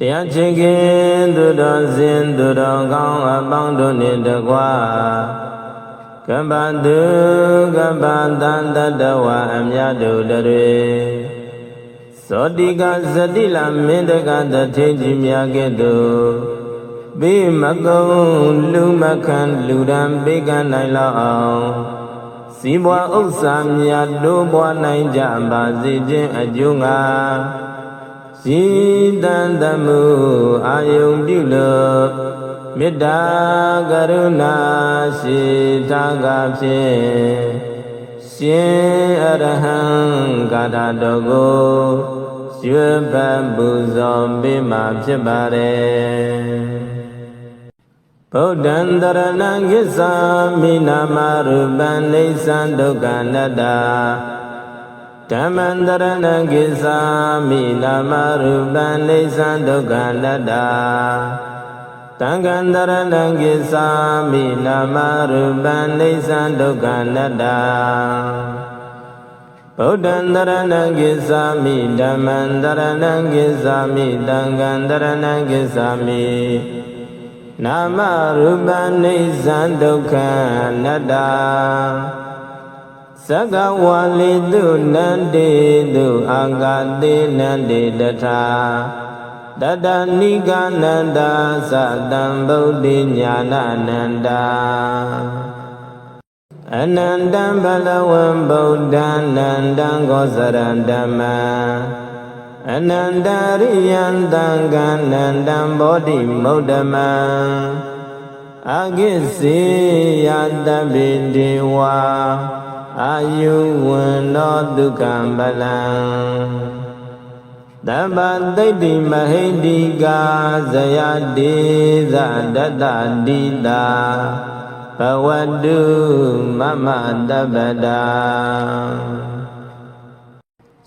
တရားချင်ခင်သူတော်စင်သူတော်ကောင်းအပေါင်းတို့နှင့်တကွာကမ္ဘာသူကမ္ဘာတန်တတဝအမြတ်တို့တွေသောတိကဇတိလမင်းတကတထေကြီးများကဲ့သို့ဘေးမကုံလူမခံလူရန်ဘေးကနိုင်လောက်အောင်စီးပွားဥစ္စာများတို့ပွားနိုင်ကြပါစေခြင်းအကျိုးငါ စီတန်တမှုအာယုံပြုလို့မေတ္တာကရုဏာရှိတာကဖြင့်ရှင်အရဟံကာထာတော်ကိုရွေးပတ်ပူဇော်ပေးမှာဖြစ်ပါတယ်ဗုဒ္ဓံတရဏံကိစ္ဆာမိနာမရူပံနေသံဒုက္ခနတ္တာ ဓမ္မံတရဏံကိစ္ဆာမိနာမရူပံနေသံဒုက္ခနတ္တာတံဃံတရဏံကိစ္ဆာမိနာမရူပံနေသံဒုက္ခနတ္တာဗုဒ္ဓံတရဏံကိစ္ဆာမိဓမ္မံတရဏံကိစ္ဆာမိတံဃံတရဏံကိစ္ဆာမိနာမရူပနိစ္စံဒုက္ခနတ္တာ သက္ကဝါလိတုနန္တေတုအာဂတိနန္တေတထာတတနိကနန္တာသတံဗုဒ္ဓိညာနာနန္တာအနန္တံဘလဝံဗုဒ္ဓံနန္တံဂောဇရံဓမ္မံအနန္တရိယံတံကနန္တံဘောဓိမုဒ္ဓမံအကိစေယတပိတေဝါ အာယုဝန္နောဒုက္ခံပလံတပ္ပသိတ္တိမဟိတိကာဇယတေဇဒတ္တတိတာဘဝတုမမတပ္ပတာ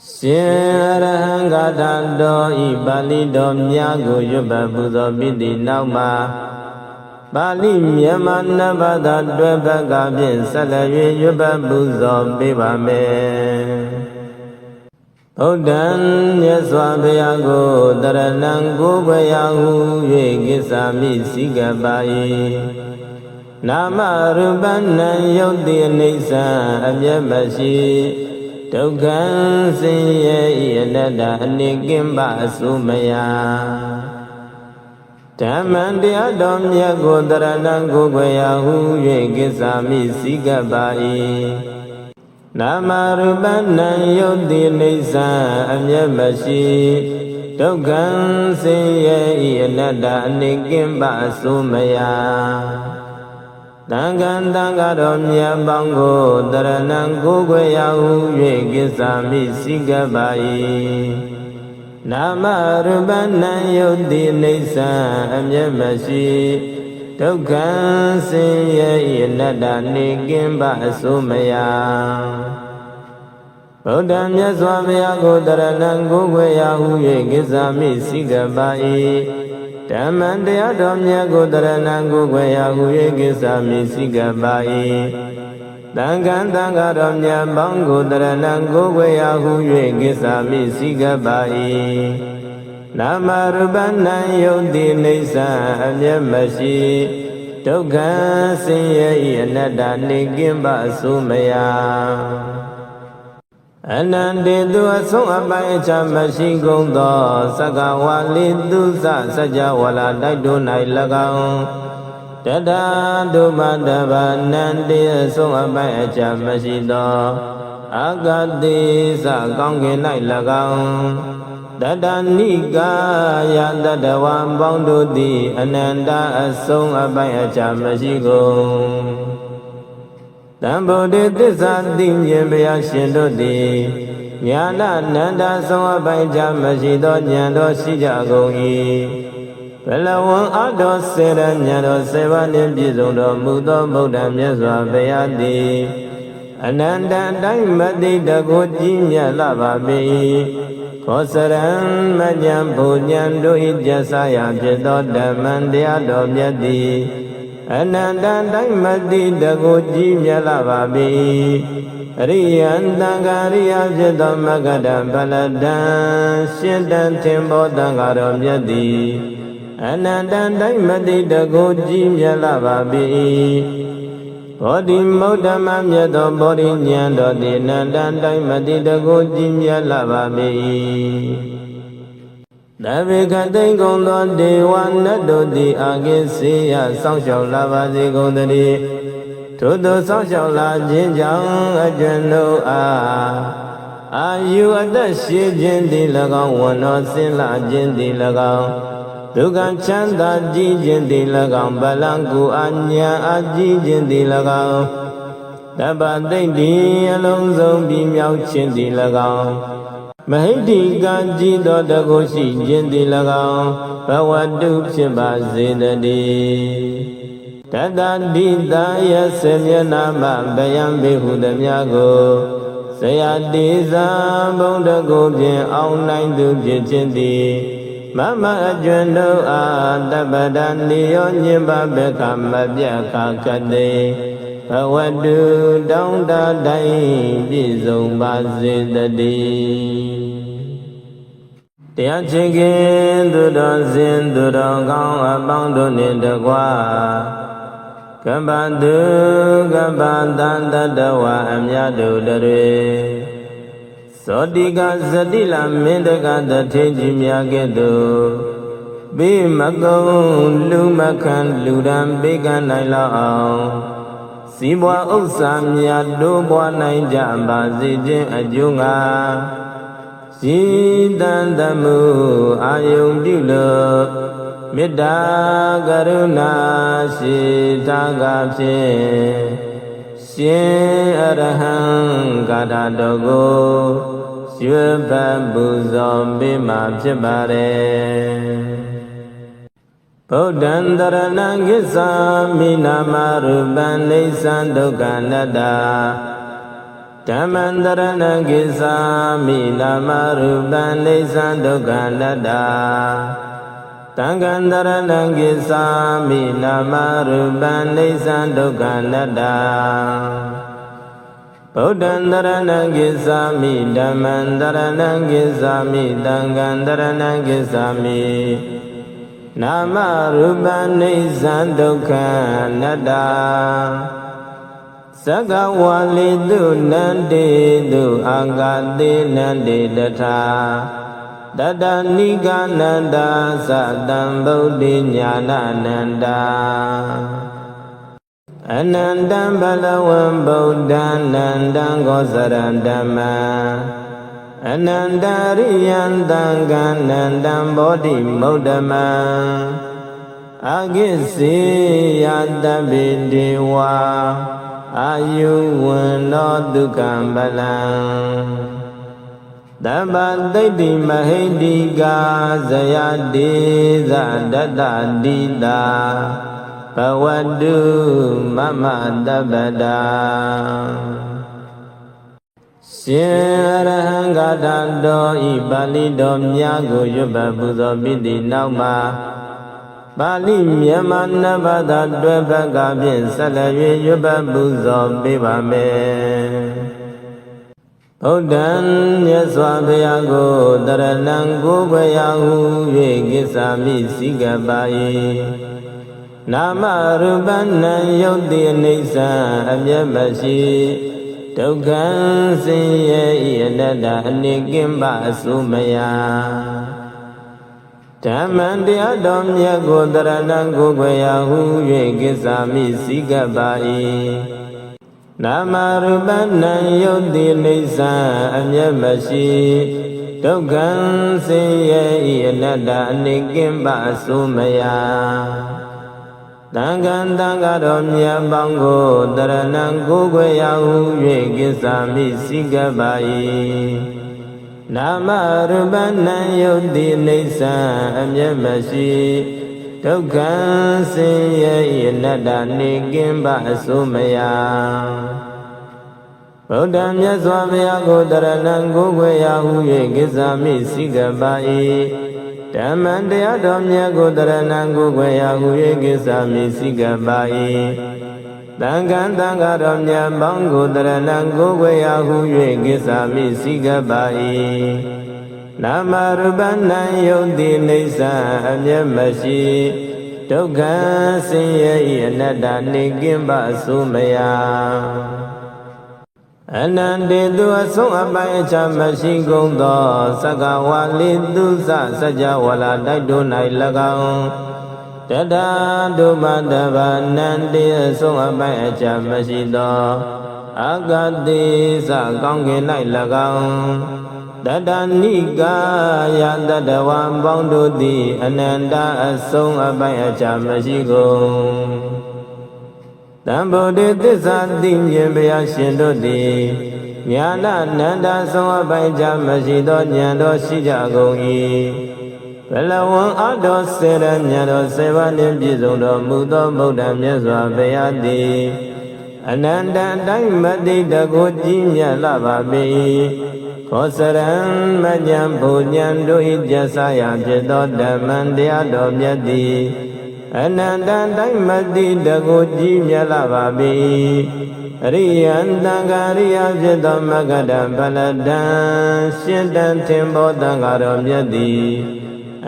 ရှင်ရဟံဂါထာတော်ဤပါဠိတော်များကိုရွတ်ပတ်ပူဇော်ပြီးသည့်နောက်မှာ ပါဠိမြန်မာနဗ္ဗသာတွဲဘက်ကဖြင့်ဆက်လက်၍ရွတ်ပတ်ပူဇော်ပေးပါမယ်ဗုဒ္ဓံမြတ်စွာဘုရားကိုတရဏံကိုဘယဟု၍ကိစ္ဆာမိစိကပါ၏နာမရူပနံယုတ်တိအိဋ္ဌံအမျက်မရှိဒုက္ခံဆင်းရဲဤအနတ္တအနေကင်းပါအစုမယ ဓမ္မံတရားတော်မြတ်ကိုတရဏံကိုခွေယဟု၍ကိစ္ဆာမိစိကပါ၏နာမရူပနံယုတ်တိအိဋ္ဌံအမျက်မရှိဒုက္ခံဆင်းရဲဤအနတ္တအနေကင်းပါအစုမယတံဃံတံဃာတော်မြတ်ပေါင်းကိုတရဏံကိုခွေယဟု၍ကိစ္ဆာမိစိကပါ၏ နာမရူပနံယုတ်တိအိဋ္ဌံအမျက်မရှိဒုက္ခံဆင်းရဲ၏အနတ္တနေကင်းပါအစိုးမယဗုဒ္ဓမြတ်စွာဘုရားကိုတရဏံကိုခွေယဟု၍ကိစ္ဆာမိစိကပါ၏ဓမ္မံတရားတော်မြတ်ကိုတရဏံကိုခွေယဟု၍ကိစ္ဆာမိစိကပါ၏ တံဃံတံဃာတော်မြတ်ပေါင်းကိုတရဏံကိုခွေယဟု၍ကိစ္ဆာမိစိကပါ၏နာမရူပနံယုတ်တိနေသံအမျက်မရှိဒုက္ခဆင်းရဲ၏အနတ္တနေကင်းပါအစိုးမယအနန္တေသူအဆုံးအပိုင်အချမရှိကုန်သောသက္ကဝါလိသူစစัจ java လာတိုက်တွန်း၌၎င်း တတဒုမတဗနန္တေအဆုံးအပိုင်အချမရှိသောအာဂတိစကောင်းကင်၌၎င်းတတနိကာယတတဝံပေါင်းတို့သည်အနန္တအဆုံးအပိုင်အချမရှိကုန်တံဗုဒ္ဓသစ္စာသိမြင်ဘုရားရှင်တို့သည်ညာနာနန္ဒဆုံးအပိုင်ချမရှိသောဉာဏ်တော်ရှိကြကုန်၏ဘ လဝံအတော်စေရဉာဏ်တော်စေပါနှင့်ပြည့်စုံတော်မူသောဗုဒ္ဓမြတ်စွာဘုရားသည်အနန္တတိုင်းမတိတကိုကြီးမြတ်လာပါပေခောစရံမဉ္ဇဉ်ဘုဉ္ဇဉ်တို့၏ကျဆာယဖြစ်သောဓမ္မံတရားတော်မြတ်သည်အနန္တတိုင်းမတိတကိုကြီးမြတ်လာပါပြီအရိယံတံဃာရိယဖြစ်သောမဂ္ဂတဗလတံရှင်တန်ထင်ဘောတံဃာတော်မြတ်သည် အနန္တတိုင်းမတိတကိုကြီးမြတ်လာပါပြီဘောဓိမုဒ္ဓမမြတ်သောဘောဓိဉာဏ်တော်သည်အနန္တတိုင်းမတိတကိုကြီးမြတ်လာပါပြီတဗေကတိန်ကုန်သောဒေဝနတ်တို့သည်အာကိစေယစောင့်ရှောက်လာပါစေကုန်သတည်းထို့သောစောင့်ရှောက်လာခြင်းကြောင့်အကျွန်ုပ်အားအာယုအသက်ရှိခြင်းသည်၎င်းဝဏ္ဏစင်လာခြင်းသည်၎င်း ဒုက္ခချမ်းသာကြည်ခြင်းသည်၎င်းဗလံကူအညာအကြည်ခြင်းသည်၎င်းတပ္ပသိတ္တိအလုံးစုံပြီးမြောက်ခြင်းသည်၎င်းမဟိတိကကြည်သောတကုရှိခြင်းသည်၎င်းဘဝတုဖြစ်ပါစေတည်းတတတိတာယဆေမျက်နာမဗယံဘေဟုသမျှကိုဆရာတေဇာဘုံတကုဖြင့်အောင်နိုင်သူဖြစ်ခြင်းသည် မမအကျွန်းတို့အားတပ္ပဒနိယောညင်ပါဘကမပြခကတိဘဝတုတောင်းတတိုင်းပြည့်စုံပါစေတည်းတရားချင်ခင်သူတော်စင်သူတော်ကောင်းအပေါင်းတို့နှင့်တကွာကမ္ဘာသူကမ္ဘာတန်တတဝအမြတ်တို့တွေ သောတိကဇတိလမင်းတကတထေကြီးများကဲ့သို့ဘေးမကုံလူမခံလူရန်ဘေကနိုင်လောက်အောင်စီးပွားဥစ္စာများတို့ပွားနိုင်ကြပါစေခြင်းအကျိုးငါရှိတန်တမှုအာယုန်ပြုလို့မေတ္တာကရုဏာရှိတာကဖြင့် ရှင်အရဟံဂါထာတော်ကိုရွယ်ပတ်ပူဇော်ပေးမှာဖြစ်ပါတယ်ဗုဒ္ဓံတရဏံကိစ္ဆာမိနာမရူပံနေသံဒုက္ခနတ္တာဓမ္မံတရဏံကိစ္ဆာမိနာမရူပံနေသံဒုက္ခနတ္တာ တံဃံတရဏံကိစ္ဆာမိနာမရူပံနေသံဒုက္ခနတ္တာဗုဒ္ဓံတရဏံကိစ္ဆာမိဓမ္မံတရဏံကိစ္ဆာမိတံဃံတရဏံကိစ္ဆာမိနာမရူပနိစ္စံဒုက္ခနတ္တာသက္ကဝါလိတုနန္တေတုအာဂတိနန္တေတထာ တတနိကနန္တာသတံဗုဒ္ဓိညာဏနန္တာအနန္တံဘလဝံဗုဒ္ဓနန္တံကောစရံဓမ္မံအနန္တရိယံတံကနန္တံဘောဓိမုဒ္ဓမံအကိစေယတပိတေဝါအာယုဝန္နောဒုက္ခံပလံ တပ္ပသိတ္တိမဟိတိကာဇယတေဇဒတ္တတိတာဘဝတုမမတပ္ပတာရှင်အရဟံဂါထတော်ဤပါဠိတော်များကိုရွတ်ပတ်ပူဇော်ပြီးသည့်နောက်မှာပါဠိမြန်မာနဗ္ဗသာတွဲဘက်ကဖြင့်ဆက်လက်၍ရွတ်ပတ်ပူဇော်ပေးပါမယ် ဗုဒ္ဓံမြတ်စွာဘုရားကိုတရဏံကိုဘယဟု၍ကိစ္ဆာမိစိကပါ၏နာမရူပနံယုတ်တိအိဋ္ဌံအမျက်မရှိဒုက္ခံစင်ရဲ့ဤအနတ္တအနေကင်းပါအစိုးမယဓမ္မံတရားတော်မြတ်ကိုတရဏံကိုခွေယဟု၍ကိစ္ဆာမိစိကပါ၏ နာမရူပနံယုတ်တိအိဋ္ဌံအမျက်မရှိဒုက္ခံစင်ရဲ့ဤအနတ္တအနေကင်းပါအစိုးမယတံဃံတံဃာတော်မြတ်ပေါင်းကိုတရဏံကိုခွေယဟု၍ကိစ္ဆာမိစိကပါ၏နာမရူပနံယုတ်တိအိဋ္ဌံအမျက်မရှိ ဒုက္ခံစင်ရဲ့အနတ္တနေကင်းပါအစိုးမယဗုဒ္ဓမြတ်စွာဘုရားကိုတရဏံကိုခွေယဟု၍ကိစ္ဆာမိစိကပါ၏ဓမ္မံတရားတော်မြတ်ကိုတရဏံကိုယ်ွယ်ရာဟူ၍ကိစ္စမိစိကပါ၏တန်ခံတန်ဃာတော်မြတ်ပေါင်းကိုတရဏံကိုယ်ွယ်ရာဟူ၍ကိစ္စမိစိကပါ၏ နာမရူပနံယုတ်တိနေသံအမျက်မရှိဒုက္ခဆင်းရဲ၏အနတ္တနေကင်းပါဆိုမယအနန္တေသူအဆုံးအပိုင်းအချမရှိကုန်သောသက္ကဝါလိသူစစကြဝဠာတိုက်တို့၌၎င်းတတဒုမတဗာနန္တေအဆုံးအပိုင်းအချမရှိသောအာဂတိစကောင်းကင်၌၎င်း တတနိကာယတတဝံပေါင်းတို့သည်အနန္တအဆုံးအပိုင်းအချမရှိကုန်တံဗုဒ္ဓသစ္စာသိမြင်ဘုရားရှင်တို့သည်ညာနာနန္ဒဆုံးအပိုင်းချမရှိသောဉာဏ်တော်ရှိကြကုန်၏ဘလဝံအတော်စေရဉာဏ်တော်စေပါနှင့်ပြည့်စုံတော်မူသောဗုဒ္ဓမြတ်စွာဘုရားသည်အနန္တတိုင်းမတိတကိုကြီးမြတ်လာပါပေ၏ ခောစရံမဉ္ဇံဘုညံတို့၏ကျဆရာဖြစ်သောဓမ္မံတရားတော်မြတ်သည်အနန္တတိုင်းမတိတကိုကြီးမြတ်လာပါပေ၏အရိယံတံဃာရိယဖြစ်သောမဂ္ဂတံဗလတံရှင်တံသင်္ဘောတံဃာတော်မြတ်သည်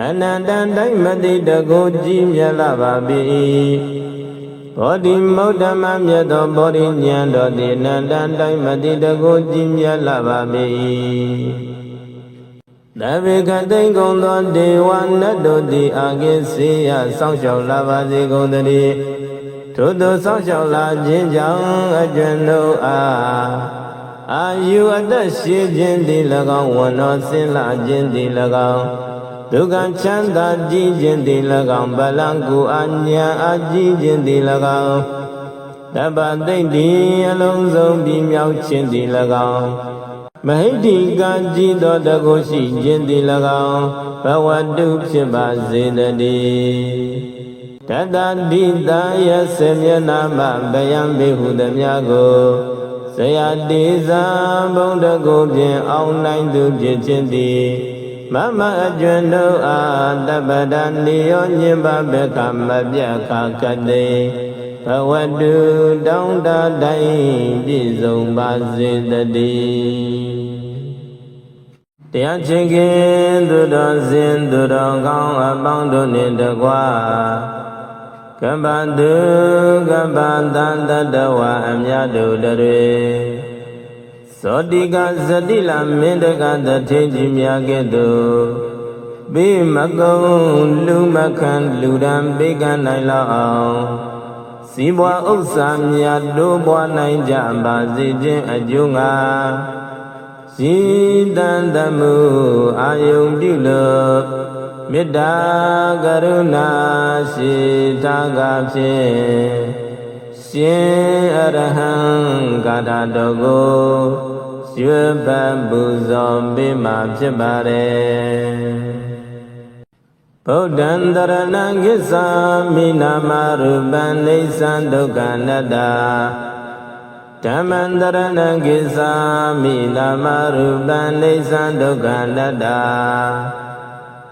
အနန္တတိုင်းမတိတကိုကြီးမြတ်လာပါပေ၏ ဘောဓိမௌဓမမြတ်သောဘောဓိဉာဏ်တော်သည်အနန္တတိုင်းမတိတကိုကြီးမြတ်လာပါပေ၏တဗေကတိန်ကုန်သောဒေဝနတ်တို့သည်အာကိစေယစောင့်ရှောက်လာပါစေကုန်သတည်းထို့သောစောင့်ရှောက်လာခြင်းကြောင့်အကျွမ်းတို့အားအာယုအသက်ရှိခြင်းသည်၎င်းဝဏ္ဏဆင်းလာခြင်းသည်၎င်း ဒုက္ခချမ်းသာကြည်ခြင်းသည်၎င်းဗလံကိုအညာအကြည်ခြင်းသည်၎င်းတပ္ပသိတ္တိအလုံးစုံပြီးမြောက်ခြင်းသည်၎င်းမဟိတိကံကြည်သောတကုရှိခြင်းသည်၎င်းဘဝတုဖြစ်ပါစေတည်းတတတိတာယစေမျက်နာမဗယံဘေဟုသမျှကိုဇယတိဇံဘုံတကုဖြင့်အောင်နိုင်သူဖြစ်ခြင်းသည် မမအကျွန်းတို့အားတပ္ပဒနိယောညင်ပါဘကမပြခကတိဘဝတုတောင်းတတိုင်းပြည့်စုံပါစေတည်းတရားချင်းခင်သူတော်စင်သူတော်ကောင်းအပေါင်းတို့နှင့်တကွာကမ္ဘာတုကမ္ဘာတန်တတဝအမြတ်တို့တွေ သောတိကဇတိလမင်းတကတထေကြီးများကဲ့သို့ဘေးမကုံလူမခံလူရန်ဘေးကနိုင်လောက်အောင်စီးပွားဥစ္စာမြတ်တို့ပွားနိုင်ကြပါစေခြင်းအကျိုးငါစီတန်တမှုအာယုံပြုလို့မေတ္တာကရုဏာရှိတာကဖြင့် ရှင်အရဟံကာတာတော်ကိုရွေးပတ်ပူဇော်ပေးမှာဖြစ်ပါတယ်ဗုဒ္ဓံတရဏံကိစ္ဆာမိနာမရူပံနေသံဒုက္ခနတ္တာဓမ္မံတရဏံကိစ္ဆာမိနာမရူပံနေသံဒုက္ခနတ္တာ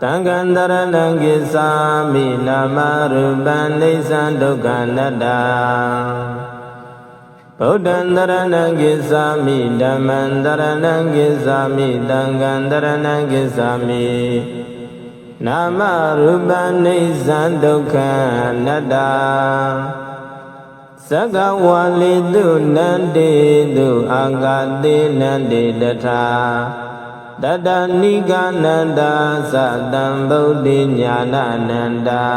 တံဃံတရဏံကိစ္ဆာမိနာမရူပံနေသံဒုက္ခနတ္တာဗုဒ္ဓံတရဏံကိစ္ဆာမိဓမ္မံတရဏံကိစ္ဆာမိတံဃံတရဏံကိစ္ဆာမိနာမရူပံနေသံဒုက္ခနတ္တာသကဝါလိတုနန္တေတုအာဂတိနန္တေတထာ တတနိကနန္တာသတံဗုဒ္ဓညာနာနန္တာ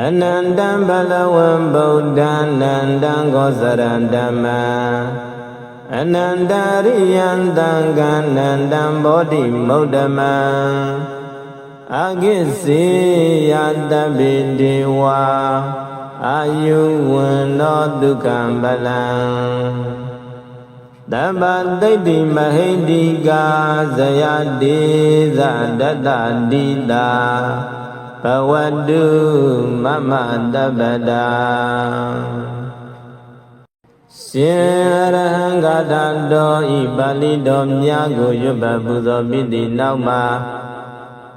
အနန္တံဘလဝံဗုဒ္ဓနန္တံဂောဇရံဓမ္မံအနန္တရိယံတံကနန္တံဘောဓိမုဒ္ဓမံအကိစေယတပိတေဝါအာယုဝန္နောဒုက္ခံဗလံ တပ္ပတိတ်တိမဟိတိကာဇယတိဇဒတ္တတိတာဘဝတုမမတပ္ပတာရှင်အရဟံဂါထတော်ဤပါဠိတော်များကိုရွတ်ပတ်ပူဇော်ပြီးသည့်နောက်မှာ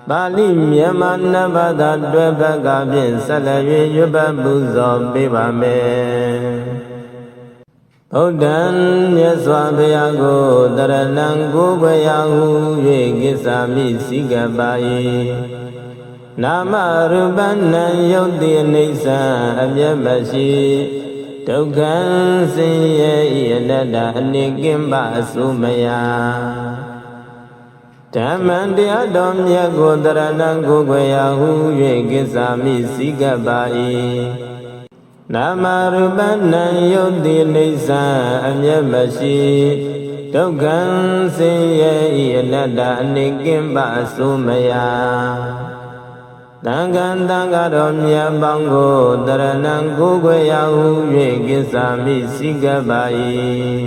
ပါဠိမြန်မာနတ်ဘာသာတွဲဘက်ကဖြင့်ဆက်လက်၍ရွတ်ပတ်ပူဇော်ပေးပါမယ် ဗုဒ္ဓံမြတ်စွာဘုရားကိုတရဏံကိုဘယဟု၍ကိစ္ဆာမိစိကပ်ပါ၏နာမရူပနံယုတ်တိအိဋ္ဌံအမျက်မရှိဒုက္ခံဆင်းရဲဤအနတ္တအနိကင်ပအစုမယဓမ္မံတရားတော်မြတ်ကိုတရဏံကိုဘယဟု၍ကိစ္ဆာမိစိကပ်ပါ၏ နာမရူပနံယုတ်တိအိဋ္ဌံအမျက်မရှိဒုက္ခံဆင်းရဲဤအနတ္တအနိကင်ပအစုမယတံဃံတံဃာတော်မြတ်ပေါင်းကိုတရဏံကိုယ်ွယ်ရာဟု၍ကိစ္ဆာမိစိကပ်ပါ၏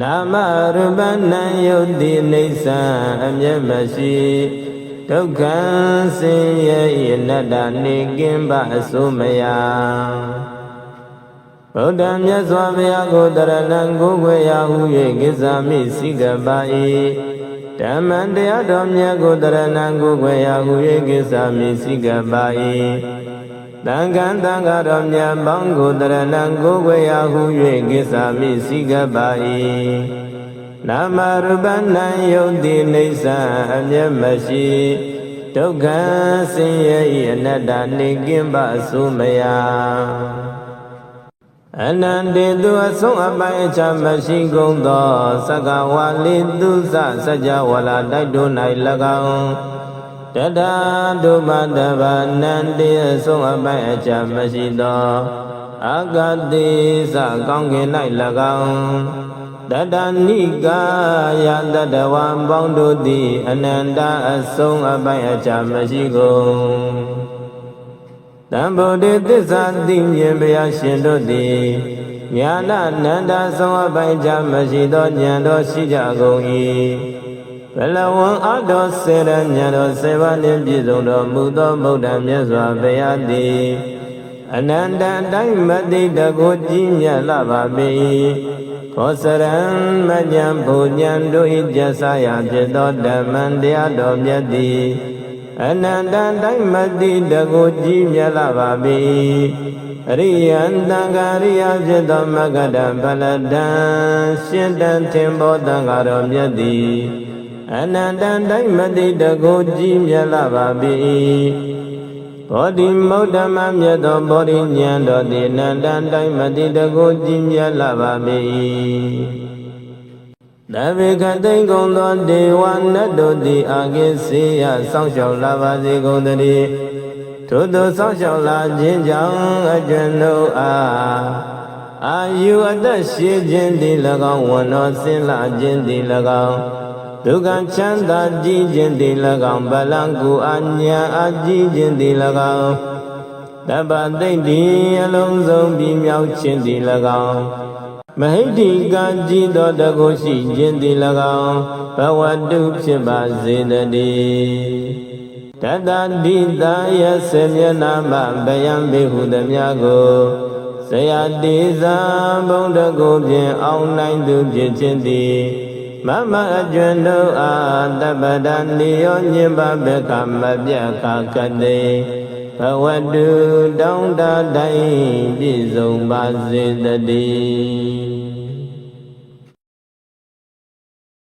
နာမရူပနံယုတ်တိအိဋ္ဌံအမျက်မရှိ ဒုက္ခံဆင်းရဲဤအနတ္တနေကင်းပါအစိုးမယဗုဒ္ဓမြတ်စွာဘုရားကိုတရဏံကိုယ်ွယ်ရာဟု၍ကိစ္ဆာမိစိကပ်ပါ၏ဓမ္မံတရားတော်မြတ်ကိုတရဏံကိုယ်ွယ်ရာဟု၍ကိစ္ဆာမိစိကပ်ပါ၏တံဃံတံဃာတော်မြတ်ပေါင်းကိုတရဏံကိုယ်ွယ်ရာဟု၍ကိစ္ဆာမိစိကပ်ပါ၏ နာမရူပနံယုတ်တိနေသံအမျက်မရှိဒုက္ခဆင်းရဲဤအနတ္တနေကင်းပါအစိုးမယအနန္တေသူအဆုံးအပိုင်အချမရှိကုန်သောသက္ကဝါလိသူစစัจ java လာတိုက်တွန်း၌၎င်းတထာဒုမတဗ္ဗနန္တေအဆုံးအပိုင်အချမရှိသောအာဂတိစကောင်းကင်၌၎င်း တတဏိကာယတတဝံပေါင်းတို့သည်အနန္တအဆုံးအပိုင်အချမရှိကုန်တံဗုဒ္ဓသစ္စာသိမြင်ဘုရားရှင်တို့သည်ညာနာနန္ဒဆုံးအပိုင်ချမရှိသောဉာဏ်တော်ရှိကြကုန်၏ဘလဝံအတော်စေရဉာဏ်တော်စေပါနှင့်ပြည့်စုံတော်မူသောဗုဒ္ဓမြတ်စွာဘုရားသည်အနန္တတိုင်းမသိတကိုကြီးမြတ်လာပါပေ၏ ခောစရံမဉ္ဇံဘုညံတို့၏ပြဆရာဖြစ်သောဓမ္မံတရားတော်မြတ်သည်အနန္တတိုင်းမသိတကိုကြီးမြတ်လာပါပေ၏အရိယံတံဃာရိယဖြစ်သောမဂ္ဂတဖလတံရှင်တန်ထင်ဘောတံဃာတော်မြတ်သည်အနန္တတိုင်းမသိတကိုကြီးမြတ်လာပါပေ၏ ဘောဓိမௌဓမမြတ်သောဘောဓိဉာဏ်တော်သည်အနန္တတိုင်းမသိတကိုကြီးမြတ်လာပါပေ၏တဗေကတိန်ကုန်သောဒေဝနတ်တို့သည်အာကိစေယစောင့်ရှောက်လာပါစေကုန်တည်းထို့သောစောင့်ရှောက်လာခြင်းကြောင့်အကျွန်ုပ်အားအာယုအသက်ရှိခြင်းသည်၎င်းဝဏ္ဏစင်လာခြင်းသည်၎င်း ဒုက္ခချမ်းသာကြည်ခြင်းသည်၎င်းဗလံကိုအညာအကြည်ခြင်းသည်၎င်းတပ္ပသိတ္တိအလုံးစုံပြီးမြောက်ခြင်းသည်၎င်းမဟိတိကကြည်သောတကုရှိခြင်းသည်၎င်းဘဝတုဖြစ်ပါစေတည်းတတတိတာယဆေမျက်နာမဗယံဘေဟုသမျှကိုဇယတိဇံဘုံတကုဖြင့်အောင်နိုင်သူဖြစ်ခြင်းသည် မမအကျွန်းတို့အားတပ္ပဒနိယောညင်ပါဘကမပြခကတိဘဝတုတောင်းတတိုင်းပြည့်စုံပါစေတည်း